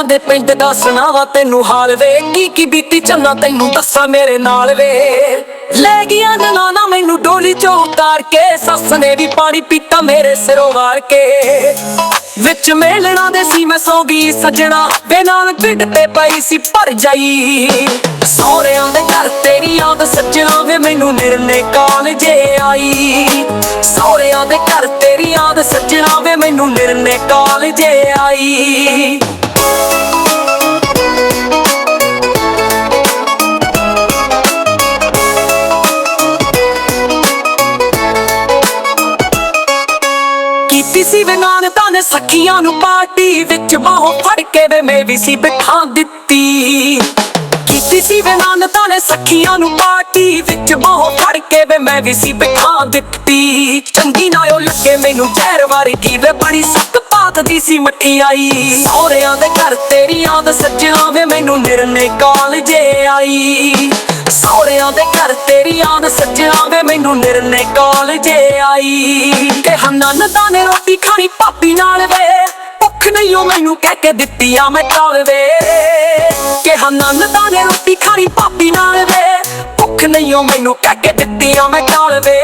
ਸਹੁਰਿਆਂ ਦੇ ਪਿੰਡ ਦਾ ਸੁਣਾਵਾ ਤੈਨੂੰ ਹਾਲ ਵੇ। ਕੀ ਕੀ ਬੀਤੀ ਚੰਨਾ ਤੈਨੂੰ ਦੱਸਾਂ ਮੇਰੇ ਨਾਲ ਵੇ। ਲੈ ਗਿਆ ਨਨਾਣਾ ਮੈਨੂੰ ਡੋਲੀ ਚੋਂ ਉਤਾਰ ਕੇ। ਸੱਸ ਨੇ ਵੀ ਪਾਣੀ ਪੀਤਾ ਮੇਰੇ ਸਿਰੋਂ ਵਾਰ ਕੇ। ਵਿੱਚ ਮੇਲਣਾ ਦੇ ਸੀ ਮੈਂ ਸੌ ਗਈ ਸਜਣਾ। ਵੇ ਨਾਲ ਤੇ ਪਈ ਸੀ ਭਰ ਜਾਈ। ਸਹੁਰਿਆਂ ਦੇ ਘਰ ਤੇਰੀ ਯਾਦ ਸੱਜਣਾ ਵੇ ਮੈਨੂੰ ਨਿਰਨੇ ਕਾਲਜੇ ਆਈ। ਸਹੁਰਿਆਂ ਦੇ ਘਰ ਤੇਰੀ ਯਾਦ ਸੱਜਣਾ ਵੇ ਮੈਨੂੰ ਨਿਰਨੇ ਕਾਲਜੇ ਆਈ। ਕੀਤੀ ਸੀ ਵੇ ਨਾਨਤਾ ਨੇ ਸਖੀਆਂ ਨੂੰ ਪਾਰਟੀ ਵਿੱਚ ਬਾਹੋਂ ਫੜ ਕੇ ਵੇ ਮੈਂ ਵੀ ਸੀ ਬਿਠਾ ਦਿੱਤੀ। ਕੀਤੀ ਸੀ ਵੇ ਨਾਨਤਾ ਨੇ ਸਖੀਆਂ ਨੂੰ ਪਾਰਟੀ ਵਿੱਚ ਬਾਹੋਂ ਫੜ ਕੇ ਵੇ ਮੈਂ ਵੀ ਸੀ ਬਿਠਾ ਦਿੱਤੀ। ਚੰਗੀ ਨਾ ਉਹ ਲੱਗੇ ਮੈਨੂੰ ਜ਼ਹਿਰ ਵਾਰੀ ਕੀ ਵੇ ਬੜੀ ਸਖਤ ਪਾਤ ਦੀ ਸੀ ਮਠਿਆਈ ਸਹੁਰਿਆਂ ਦੇ ਘਰ ਤੇਰੀ ਯਾਦ ਸੱਜਣਾ ਵੇ, ਮੈਨੂੰ ਨਿਰਨੇ ਕਾਲਜੇ ਆਈ। ਸਹੁਰਿਆਂ ਦੇ ਘਰ ਤੇਰੀ ਯਾਦ ਸੱਜਣਾ ਵੇ, ਮੈਨੂੰ ਨਿਰਨੇ ਕਾਲਜੇ ਆਈ। ਕਿ ਹੰਨਨ ਦਾ ਨੇ ਰੋਟੀ ਖਾਣੀ ਪਾਪੀ ਨਾਲ ਵੇ, ਭੁੱਖ ਨਹੀਂ ਉਹ ਮੈਨੂੰ ਕਹਿ ਕੇ ਦਿੱਤੀ ਆ ਮੈਂ ਕਾਲ ਵੇ। ਕਿ ਹੰਨਨ ਦਾ ਨੇ ਰੋਟੀ ਖਾਣੀ ਪਾਪੀ ਨਾਲ ਵੇ, ਭੁੱਖ ਨਹੀਂ ਉਹ ਮੈਨੂੰ ਕਹਿ ਕੇ ਦਿੱਤੀ ਆ ਮੈਂ ਕਾਲ ਵੇ।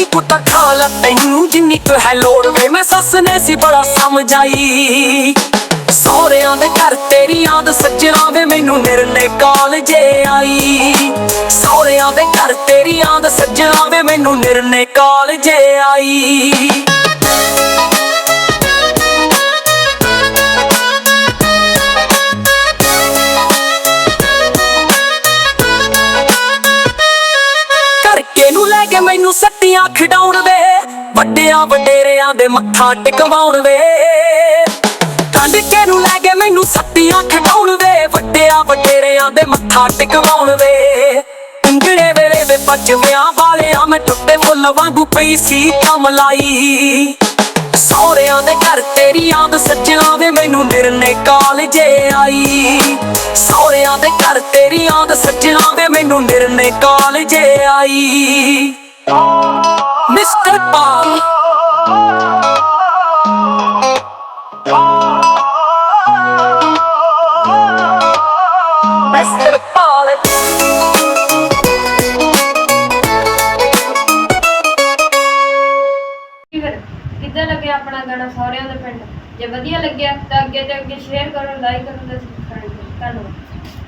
ਉਨੀ ਕੁੱਤਾ ਖਾ ਲਾ ਤੈਨੂੰ, ਜਿੰਨੀ ਕੁ ਹੈ ਲੋੜ ਵੇ। ਮੈਂ ਸੱਸ ਨੇ ਸੀ ਬੜਾ ਸਮਝਾਈ। ਸਹੁਰਿਆਂ ਦੇ ਘਰ ਤੇਰੀ ਯਾਦ ਸੱਜਣਾ ਵੇ ਮੈਨੂੰ ਨਿਰਨੇ ਕਾਲਜੇ ਆਈ। ਸਹੁਰਿਆਂ ਦੇ ਘਰ ਤੇਰੀ ਯਾਦ ਸੱਜਣਾ ਵੇ ਮੈਨੂੰ ਨਿਰਨੇ ਕਾਲਜੇ ਆਈ। ਕਰਕੇ ਲੈ ਕੇ ਮੈਨੂੰ ਸੱਟੀਆਂ ਖਿਡਾਉਣ ਵੇ ਵੱਡਿਆਂ ਵਡੇਰਿਆਂ ਦੇ ਮੱਥਾ ਟਿਕਵਾਉਣ ਵੇ ਕੰਡ ਨੂੰ ਲੈ ਕੇ ਮੈਨੂੰ ਸੱਟੀਆਂ ਖਿਡਾਉਣ ਵੇ ਵੱਡਿਆਂ ਵਡੇਰਿਆਂ ਦੇ ਮੱਥਾ ਟਿਕਵਾਉਣ ਵੇ ਅੰਗੜੇ ਵੇਲੇ ਦੇ ਪੱਜ ਵਿਆਹ ਵਾਲਿਆਂ ਮੈਂ ਟੁੱਟੇ ਫੁੱਲ ਵਾਂਗੂ ਪਈ ਸੀ ਕਮਲਾਈ। ਸਹੁਰਿਆਂ ਦੇ ਘਰ ਤੇਰੀ ਯਾਦ ਸੱਜਣਾ ਵੇ, ਮੈਨੂੰ ਨਿਰਨੇ ਕਾਲਜੇ ਆਈ। ਸਹੁਰਿਆਂ ਦੇ ਘਰ ਤੇਰੀ ਯਾਦ ਸੱਜਣਾ ਵੇ, ਮੈਨੂੰ ਨਿਰਨੇ ਕਾਲਜੇ ਆਈ। ਮਿਸਟਰ ਪਾਲ। ਮਿਸਟਰ ਗਾਣਾ ਸਹੁਰਿਆਂ ਦੇ ਪਿੰਡ। ਜੇ ਵਧੀਆ ਲੱਗਿਆ ਤਾਂ ਅੱਗੇ ਤੇ ਅੱਗੇ ਸ਼ੇਅਰ ਕਰੋ ਲਾਈਕ ਕਰੋ ਤੇ ਸਬਸਕ੍ਰਾਈਬ ਕਰੋ। ਧੰਨਵਾਦ।